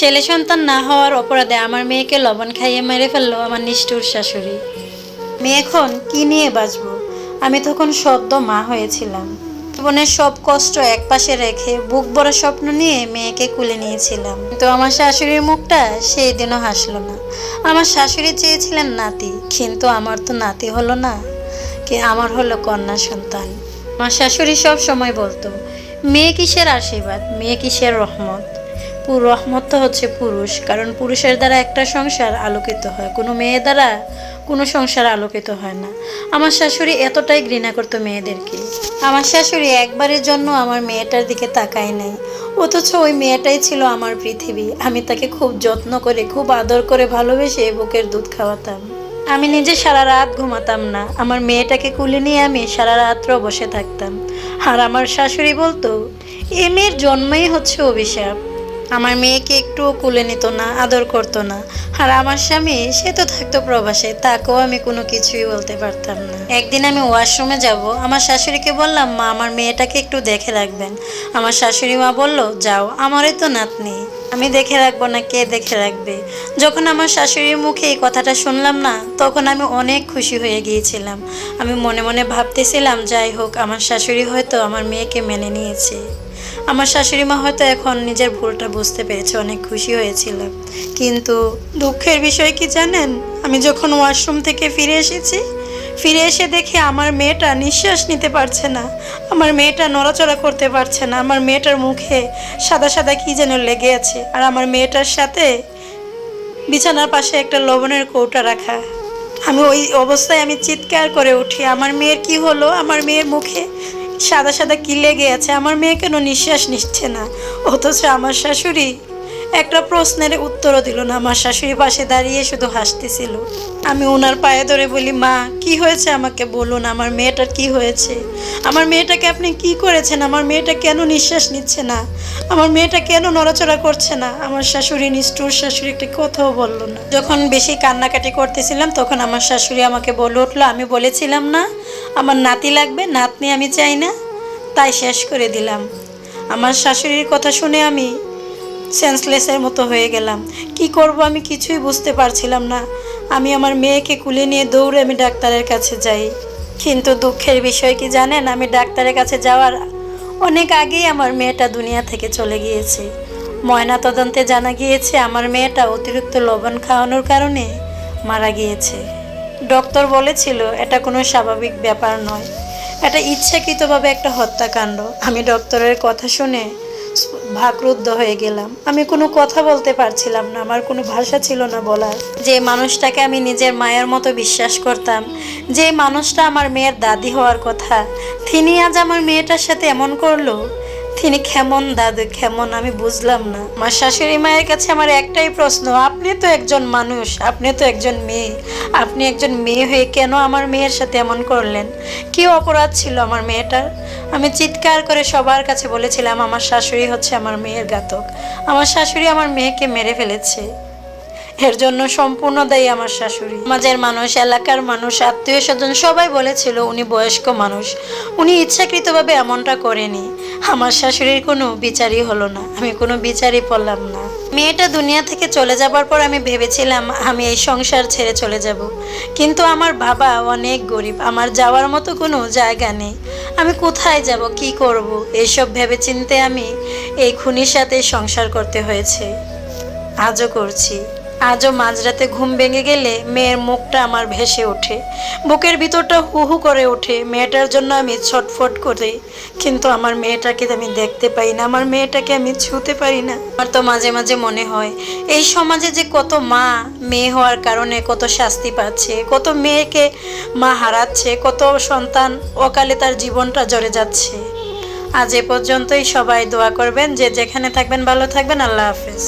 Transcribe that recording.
ছেলে সন্তান না হওয়ার অপরাধে আমার মেয়েকে লবণ খাইয়ে মেরে ফেলল আমার নিষ্ঠুর শাশুড়ি। মেয়ে এখন কি নিয়ে বাঁচব? আমি তখন সদ্য মা হয়েছিলাম। জীবনের সব কষ্ট এক পাশে রেখে বুক বড় স্বপ্ন নিয়ে মেয়েকে কুলে নিয়েছিলাম। তো আমার শাশুড়ির মুখটা সেই দিনও হাসলো না। আমার শাশুড়ি চেয়েছিলেন নাতি, কিন্তু আমার তো নাতি হলো না, কি আমার হলো কন্যা সন্তান। আমার শাশুড়ি সব সময় বলতো, মেয়ে কিসের আশীর্বাদ? মেয়ে কিসের রহমত? পুরো রহমত হচ্ছে পুরুষ, কারণ পুরুষের দ্বারা একটা সংসার আলোকিত হয়, কোনো মেয়ে দ্বারা কোনো সংসার আলোকিত হয় না। আমার শাশুড়ি এতটাই ঘৃণা করতো মেয়েদেরকে। আমার শাশুড়ি একবারের জন্য আমার মেয়েটার দিকে তাকায় নাই। অথচ ওই মেয়েটাই ছিল আমার পৃথিবী। আমি তাকে খুব যত্ন করে, খুব আদর করে ভালোবেসে বুকের দুধ খাওয়াতাম। আমি নিজে সারা রাত ঘুমাতাম না। আমার মেয়েটাকে কুলে নিয়ে আমি সারা রাত্র বসে থাকতাম। আর আমার শাশুড়ি বলতো, এ মেয়ের জন্মই হচ্ছে অভিশাপ। আমার মেয়েকে একটুও কুলে নিত না, আদর করতো না। আর আমার স্বামী, সে তো থাকতো প্রবাসে, তাকেও আমি কোনো কিছুই বলতে পারতাম না। একদিন আমি ওয়াশরুমে যাব, আমার শাশুড়িকে বললাম, মা, আমার মেয়েটাকে একটু দেখে রাখবেন। আমার শাশুড়ি মা বলল, যাও, আমারই তো নাতনি। আমি দেখে রাখব না, কে দেখে রাখবে? যখন আমার শাশুড়ির মুখে এই কথাটা শুনলাম না, তখন আমি অনেক খুশি হয়ে গিয়েছিলাম। আমি মনে মনে ভাবতেছিলাম, যাই হোক, আমার শাশুড়ি হয়তো আমার মেয়েকে মেনে নিয়েছে। আমার শাশুড়ি মা হয়তো এখন নিজের ভুলটা বুঝতে পেরেছে, অনেক খুশি হয়েছিলাম কিন্তু দুঃখের বিষয় কি জানেন? আমি যখন ওয়াশরুম থেকে ফিরে এসেছি, ফিরে এসে দেখে আমার মেয়েটা নিঃশ্বাস নিতে পারছে না। আমার মেয়েটা নড়াচড়া করতে পারছে না। আমার মেয়েটার মুখে সাদা সাদা কি যেন লেগে আছে। আর আমার মেয়েটার সাথে বিছানার পাশে একটা লবণের কৌটা রাখা। আমি ওই অবস্থায় আমি চিৎকার করে উঠি, আমার মেয়ের কি হলো? আমার মেয়ের মুখে সাদা সাদা কি লেগে আছে আমার মেয়ে কেন নিঃশ্বাস নিচ্ছে না। অথচ আমার শাশুড়ি একটা প্রশ্নের উত্তরও দিল না আমার শাশুড়ি পাশে দাঁড়িয়ে শুধু হাসতেছিল। আমি ওনার পায়ে ধরে বলি, মা, কি হয়েছে আমাকে বলুন? আমার মেয়েটার কি হয়েছে? আমার মেয়েটাকে আপনি কি করেছেন? আমার মেয়েটা কেন নিঃশ্বাস নিচ্ছে না? আমার মেয়েটা কেন নড়াচড়া করছে না? আমার শাশুড়ি নিষ্ঠুর, শাশুড়ি একটা কথাও বলল না। যখন বেশি কান্নাকাটি করতেছিলাম, তখন আমার শাশুড়ি আমাকে বলে উঠল, আমি বলেছিলাম না, আমার নাতি লাগবে, নাতনি আমি চাই না। তাই শেষ করে দিলাম। আমার শাশুড়ির কথা শুনে আমি সেন্সলেসের মতো হয়ে গেলাম। কি করব আমি কিছুই বুঝতে পারছিলাম না। আমি আমার মেয়েকে কুলে নিয়ে দৌড়ে আমি ডাক্তারের কাছে যাই। কিন্তু দুঃখের বিষয় কি জানেন? আমি ডাক্তারের কাছে যাওয়ার অনেক আগেই আমার মেয়েটা দুনিয়া থেকে চলে গিয়েছে। ময়না তদন্তে জানা গিয়েছে, আমার মেয়েটা অতিরিক্ত লবণ খাওয়ানোর কারণে মারা গিয়েছে। ডক্টর বলেছিল, এটা কোনো স্বাভাবিক ব্যাপার নয়। এটা ইচ্ছাকৃতভাবে একটা হত্যাকাণ্ড। আমি ডক্টরের কথা শুনে ভাকরুদ্ধ হয়ে গেলাম। আমি কোনো কথা বলতে পারছিলাম না, আমার কোনো ভাষা ছিল না বলার। যে মানুষটাকে আমি নিজের মায়ের মতো বিশ্বাস করতাম, যে মানুষটা আমার মেয়ের দাদি হওয়ার কথা, তিনি আজ আমার মেয়েটার সাথে এমন করল? তিনি কেমন দাদু, কেমন আমি বুঝলাম না। আমার শাশুড়ি মায়ের কাছে আমার একটাই প্রশ্ন, আপনি তো একজন মানুষ, আপনি তো একজন মেয়ে, আপনি একজন মেয়ে হয়ে কেন আমার মেয়ের সাথে এমন করলেন? কি অপরাধ ছিল আমার মেয়েটার? আমি চিৎকার করে সবার কাছে বলেছিলাম, আমার শাশুড়ি হচ্ছে আমার মেয়ের ঘাতক। আমার শাশুড়ি আমার মেয়েকে মেরে ফেলেছে। এর জন্য সম্পূর্ণ দায়ী আমার শাশুড়ি। সমাজের মানুষ, এলাকার মানুষ, আত্মীয় স্বজন সবাই বলেছিল, উনি বয়স্ক মানুষ। উনি ইচ্ছাকৃতভাবে এমনটা করেনি। আমার শাশুড়ির কোনো বিচারই হলো না। আমি কোনো বিচারই পড়লাম না। মেয়েটা দুনিয়া থেকে চলে যাবার পর আমি ভেবেছিলাম আমি এই সংসার ছেড়ে চলে যাব। কিন্তু আমার বাবা অনেক গরিব, আমার যাওয়ার মতো কোনো জায়গা নেই। আমি কোথায় যাব, কি করব? এইসব ভেবেচিন্তে আমি এই খুনির সাথে সংসার করতে হয়েছে। আজও করছি। আজও মাঝরাতে ঘুম ভেঙে গেলে মেয়ের মুখটা আমার ভেসে ওঠে। বুকের ভিতরটা হু হু করে ওঠে। মেয়েটার জন্য আমি ছটফট করি। কিন্তু আমার মেয়েটাকে আমি দেখতে পাই না। আমার মেয়েটাকে আমি ছুঁতে পারি না। আমার তো মাঝে মাঝে মনে হয়, এই সমাজে যে কত মা মেয়ে হওয়ার কারণে কত শাস্তি পাচ্ছে, কত মেয়েকে মা হারাচ্ছে, কত সন্তান অকালে তার জীবনটা জড়ে যাচ্ছে। আজ এ পর্যন্তই সবাই দোয়া করবেন যে যেখানে থাকবেন ভালো থাকবেন। আল্লাহ হাফেজ।